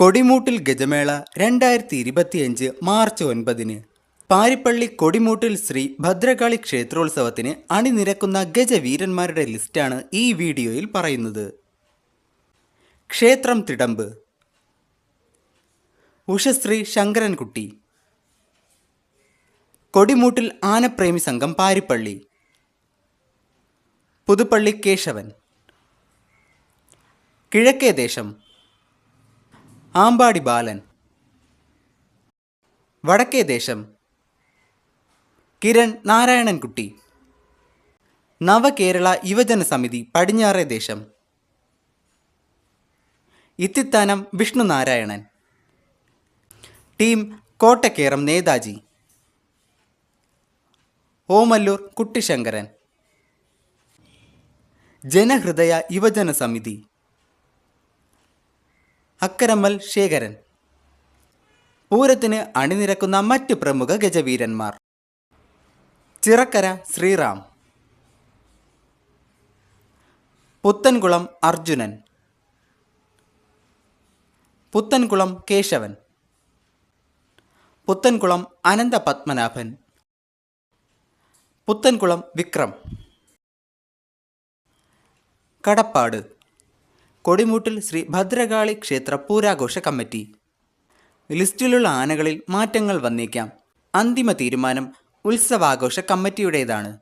കൊടിമൂട്ടിൽ ഗജമേള രണ്ടായിരത്തി ഇരുപത്തിയഞ്ച് മാർച്ച് ഒൻപതിന്. പാരിപ്പള്ളി കൊടിമൂട്ടിൽ ശ്രീ ഭദ്രകാളി ക്ഷേത്രോത്സവത്തിന് അണിനിരക്കുന്ന ഗജവീരന്മാരുടെ ലിസ്റ്റാണ് ഈ വീഡിയോയിൽ പറയുന്നത്. ക്ഷേത്രം തിടമ്പ്. ഉഷശ്രീ ശങ്കരൻകുട്ടി. കൊടിമൂട്ടിൽ ആനപ്രേമി സംഘം പാരിപ്പള്ളി. പുതുപ്പള്ളി കേശവൻ. കിഴക്കേ ദേശം ആമ്പാടി ബാലൻ. വടക്കേ ദേശം. കിരൺ നാരായണൻകുട്ടി. നവകേരള യുവജന സമിതി പടിഞ്ഞാറേ ദേശം. ഇത്തിത്താനം വിഷ്ണു നാരായണൻ. ടീം കോട്ടക്കേറം നേതാജി. ഓമല്ലൂർ കുട്ടിശങ്കരൻ. ജനഹൃദയ യുവജന സമിതി. അക്കരമ്മൽ ശേഖരൻ. പൂരത്തിന് അണിനിരക്കുന്ന മറ്റ് പ്രമുഖ ഗജവീരന്മാർ. ചിറക്കര ശ്രീറാം. പുത്തൻകുളം അർജുനൻ. പുത്തൻകുളം കേശവൻ. പുത്തൻകുളം അനന്ത പത്മനാഭൻ പുത്തൻകുളം വിക്രം. കടപ്പാട്. കൊടിമൂട്ടിൽ ശ്രീ ഭദ്രകാളി ക്ഷേത്ര പൂരാഘോഷ കമ്മിറ്റി. ലിസ്റ്റിലുള്ള ആനകളിൽ മാറ്റങ്ങൾ വന്നേക്കാം. അന്തിമ തീരുമാനം ഉത്സവാഘോഷ കമ്മിറ്റിയുടേതാണ്.